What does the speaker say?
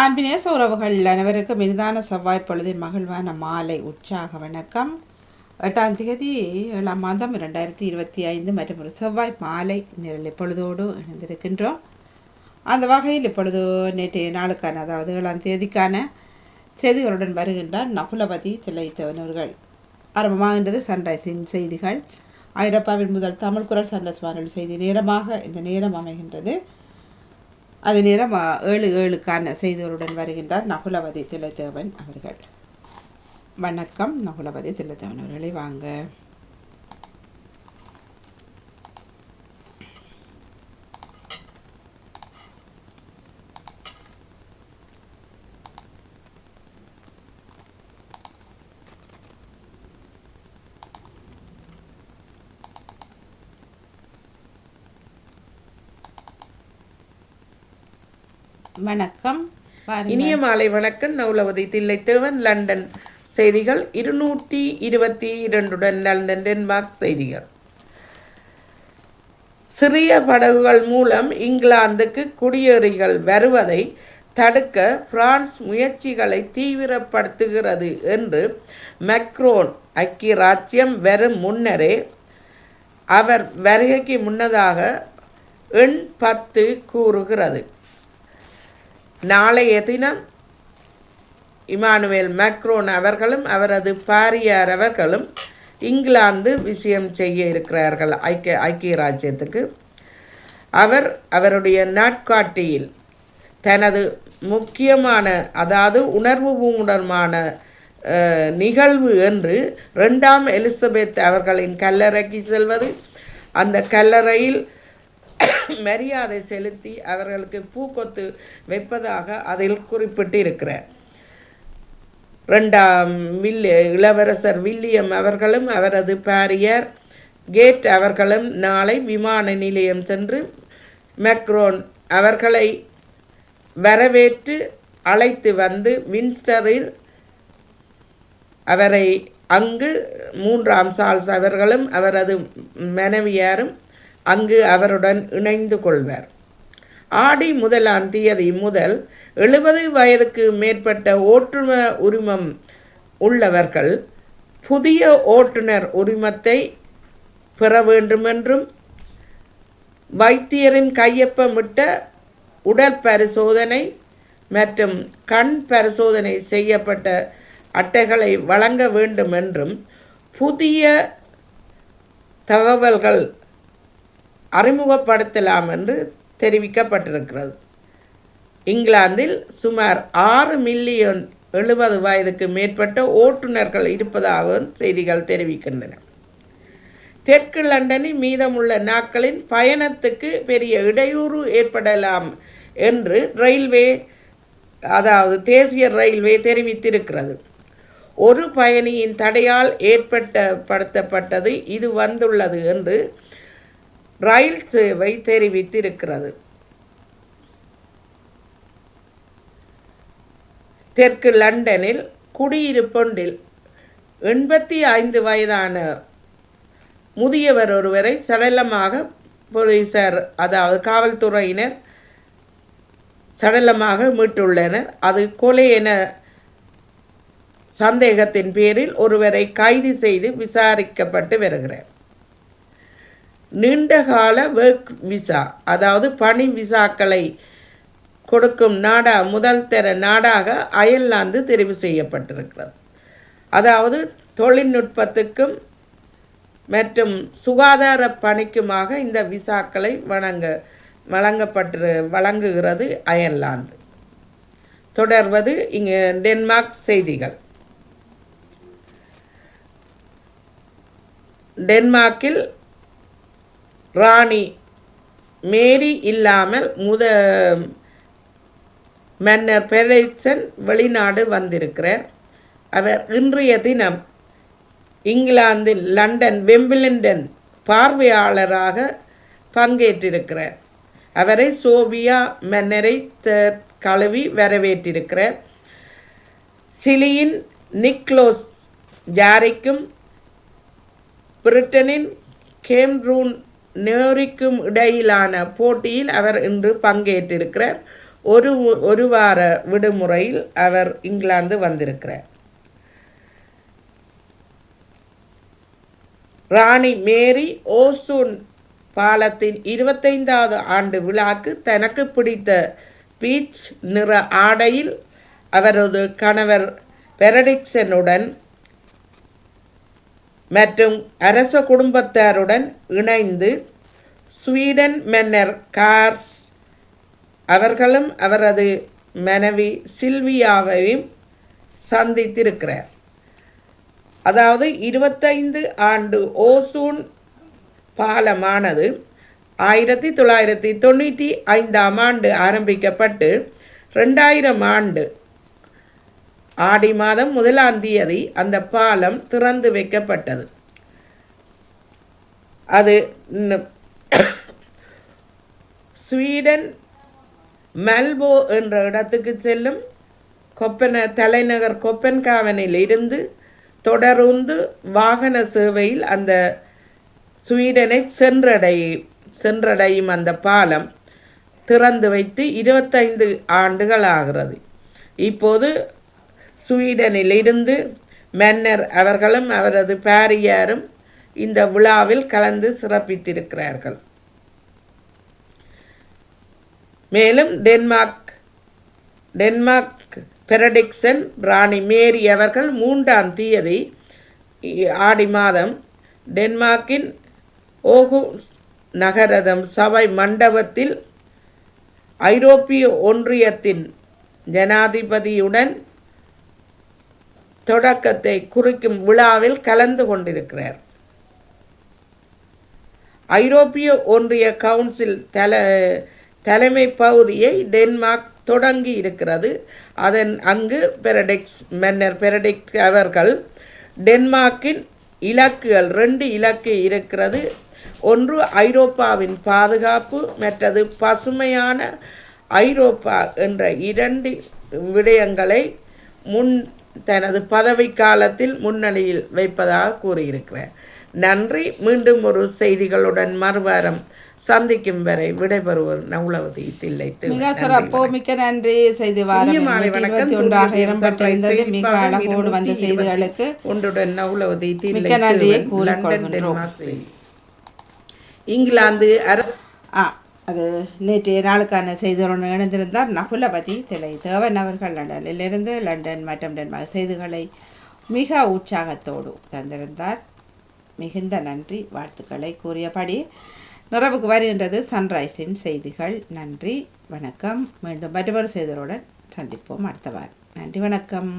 ஆன்பினேச உறவுகள் அனைவருக்கும் இனிதான செவ்வாய் பொழுதின் மகிழ்வான மாலை உற்சாக வணக்கம். எட்டாம் தேதி ஏழாம் மாதம் இரண்டாயிரத்தி இருபத்தி ஐந்து மற்றும் ஒரு செவ்வாய் மாலை நிரல் இப்பொழுதோடு இணைந்திருக்கின்றோம். அந்த வகையில் இப்பொழுது நேற்றைய நாளுக்கான அதாவது ஏழாம் தேதிக்கான செய்திகளுடன் வருகின்றார் நகுலபதி தில்லைத்தவனவர்கள் ஆரம்பமாகின்றது சன்ரைஸின் செய்திகள். ஐரோப்பாவின் முதல் தமிழ் குரல் சன்ரைஸ் வானொலி செய்தி நேரமாக இந்த நேரம் அமைகின்றது. அது நேரம் ஏழு ஏழுக்கான செய்திகளுடன் வருகின்றார் நகுலவதி திலதேவன் அவர்கள். வணக்கம் நகுலவதி திலதேவன் அவர்களை வாங்க. வணக்கம். இனிய மாலை வணக்கம். நவுலவதி தில்லைத்தேவன் லண்டன் செய்திகள். இருநூற்றி இருபத்தி இரண்டுடன் லண்டன் டென்மார்க் செய்திகள். சிறிய படகுகள் மூலம் இங்கிலாந்துக்கு குடியேறிகள் வருவதை தடுக்க பிரான்ஸ் முயற்சிகளை தீவிரப்படுத்துகிறது என்று மக்ரோன் ஐக்கிய ராச்சியம் வரும் முன்னரே அவர் வருகைக்கு முன்னதாக எண் பத்து கூறுகிறது. நாளைய தினம் இமானுவேல் மேக்ரோன் அவர்களும் அவரது பாரியார் அவர்களும் இங்கிலாந்து விஷயம் செய்ய இருக்கிறார்கள் ஐக்கிய ஐக்கிய ராஜ்யத்துக்கு. அவர் அவருடைய நாட்காட்டியில் தனது முக்கியமான அதாவது உணர்வு பூமுடமான நிகழ்வு என்று ரெண்டாம் எலிசபெத் அவர்களின் கல்லறைக்கு செல்வது. அந்த கல்லறையில் மரியாதை செலுத்தி அவர்களுக்கு பூக்கொத்து வைப்பதாக அதில் குறிப்பிட்டிருக்கிறார். ரெண்டாம் வில் இளவரசர் வில்லியம் அவர்களும் அவரது பாரியர் கேட் அவர்களும் நாளை விமான நிலையம் சென்று மெக்ரோன் அவர்களை வரவேற்று அழைத்து வந்து வின்ஸ்டரில் அவரை அங்கு மூன்றாம் சால்ஸ் அவர்களும் அவரது மனைவியாரும் அங்கு அவருடன் இணைந்து கொள்வர். ஆடி முதலாம் தேதி முதல் எழுபது வயதுக்கு மேற்பட்ட ஓட்டுந உரிமம் உள்ளவர்கள் புதிய ஓட்டுநர் உரிமத்தை பெற வேண்டுமென்றும் வைத்தியரின் கையொப்பமிட்ட உடற்பரிசோதனை மற்றும் கண் பரிசோதனை செய்யப்பட்ட அட்டைகளை வழங்க வேண்டும் என்றும் புதிய தகவல்கள் அறிமுகப்படுத்தலாம் என்று தெரிவிக்கப்பட்டிருக்கிறது. இங்கிலாந்தில் சுமார் ஆறு மில்லியன் எழுபது வயதுக்கு மேற்பட்ட ஓட்டுநர்கள் இருப்பதாகவும் செய்திகள் தெரிவிக்கின்றன. தெற்கு லண்டனில் மீதமுள்ள நாட்களின் பயணத்துக்கு பெரிய இடையூறு ஏற்படலாம் என்று ரயில்வே அதாவது தேசிய ரயில்வே தெரிவித்திருக்கிறது. ஒரு பயணியின் தடையால் ஏற்பட்டப்படுத்தப்பட்டது இது வந்துள்ளது என்று ரயில் சேவை தெரிவித்திருக்கிறது. தெற்கு லண்டனில் குடியிருப்பொன்றில் எண்பத்தி ஐந்து வயதான முதியவர் ஒருவரை சடலமாக போலீசார் அதாவது காவல்துறையினர் சடலமாக மீட்டுள்ளனர். அது கொலை என சந்தேகத்தின் பேரில் ஒருவரை கைது செய்து விசாரிக்கப்பட்டு வருகிறார். நீண்டகால ஒர்க் விசா அதாவது பணி விசாக்களை கொடுக்கும் நாடா முதல் தர நாடாக அயர்லாந்து தெரிவு செய்யப்பட்டிருக்கிறது. அதாவது தொழில்நுட்பத்துக்கும் மற்றும் சுகாதார பணிக்குமாக இந்த விசாக்களை வழங்க வழங்கப்பட்டு வழங்குகிறது அயர்லாந்து. தொடர்வது இங்கு டென்மார்க் செய்திகள். டென்மார்க்கில் ராணி மேரி இல்லாமல் முத மன்னர் பெரைசன் வெளிநாடு வந்திருக்கிறார். அவர் இன்றைய தினம் இங்கிலாந்தில் லண்டன் வெம்பிளிண்டன் பார்வையாளராக பங்கேற்றிருக்கிறார். அவரை சோபியா மன்னரை த- கழுவி வரவேற்றிருக்கிறார். சிலியின் நிக்லோஸ் ஜாரிக்கும் பிரிட்டனின் கேம்ரூன் நேரிக்கும் இடையிலான போட்டியில் அவர் இன்று பங்கேற்றிருக்கிறார். ஒரு ஒரு வார விடுமுறையில் அவர் இங்கிலாந்து வந்திருக்கிறார். ராணி மேரி ஓசூன் பாலத்தின் இருபத்தைந்தாவது ஆண்டு விழாக்கு தனக்கு பிடித்த பீச் நிற ஆடையில் அவரது கணவர் பெரடிக்சனுடன் மற்றும் அரச குடும்பத்தாருடன் இணைந்து ஸ்வீடன் மன்னர் கார்ஸ் அவர்களும் அவரது மனைவி சில்வியாவையும் சந்தித்திருக்கிறார். அதாவது இருபத்தைந்து ஆண்டு ஓசூன் பாலமானது ஆயிரத்தி தொள்ளாயிரத்தி தொண்ணூற்றி ஐந்தாம் ஆண்டு ஆரம்பிக்கப்பட்டு ரெண்டாயிரம் ஆண்டு ஆடி மாதம் முதலாம் தேதி அந்த பாலம் திறந்து வைக்கப்பட்டது. அது ஸ்வீடன் மெல்போ என்ற இடத்துக்கு செல்லும். கொப்பன தலைநகர் கொப்பன்காவனில் இருந்து தொடர்ந்து வாகன சேவையில் அந்த ஸ்வீடனை சென்றடை சென்றடையும் அந்த பாலம் திறந்து வைத்து இருபத்தைந்து ஆண்டுகள் ஆகிறது. இப்போது ஸ்வீடனிலிருந்து மன்னர் அவர்களும் அவரது பாரியாரும் இந்த விழாவில் கலந்து சிறப்பித்திருக்கிறார்கள். மேலும் டென்மார்க் டென்மார்க் பெரடிக்சன் ராணி மேரி அவர்கள் மூன்றாம் தேதி ஆடி மாதம் டென்மார்க்கின் ஓகு நகரதம் சபை மண்டபத்தில் ஐரோப்பிய ஒன்றியத்தின் ஜனாதிபதியுடன் தொடக்கத்தை குறிக்கும் விழாவில் கலந்து கொண்டிருக்கிறார். ஐரோப்பிய ஒன்றிய கவுன்சில் தல தலைமை பகுதியை டென்மார்க் தொடங்கி இருக்கிறது. அதன் அங்கு பெரடிக்ஸ் மன்னர் பெரடிக்ஸ் அவர்கள் டென்மார்க்கின் இலக்குகள் ரெண்டு இலக்கு இருக்கிறது. ஒன்று ஐரோப்பாவின் பாதுகாப்பு மற்றது பசுமையான ஐரோப்பா என்ற இரண்டு விடயங்களை முன் தனது பதவி காலத்தில் முன்னணியில் வைப்பதாக கூறியிருக்கிறார். நன்றி. மீண்டும் ஒரு செய்திகளுடன் மறுவாரம் சந்திக்கும் வரை விடைபெறுவர் நவுலவதி தில்லை மிக சிறப்பு. மிக்க நன்றி. செய்தி வாரம். இருபத்தி ஒன்றாக இடம்பெற்றிருந்தது மிக அழகோடு வந்த செய்திகளுக்கு ஒன்றுடன் நவுலவதி தில்லை மிக்க நன்றியை தேவன், கூறிக் லண்டன் கொள்கின்றோம். டென்மார்க் செய்தி. இங்கிலாந்து அது நேற்றைய நாளுக்கான செய்திகளுடன் இணைந்திருந்தார். நகுலபதி திலை தேவன் அவர்கள் லண்டனிலிருந்து லண்டன் மற்றும் டென்மார்க் செய்திகளை மிக உற்சாகத்தோடு தந்திருந்தார். மிகுந்த நன்றி வாழ்த்துக்களை கூறியபடி நிறைவுக்கு வருகின்றது சன்ரைஸின் செய்திகள். நன்றி வணக்கம். மீண்டும் மற்றொரு செய்திகளுடன் சந்திப்போம். அடுத்த வாரம். நன்றி வணக்கம்.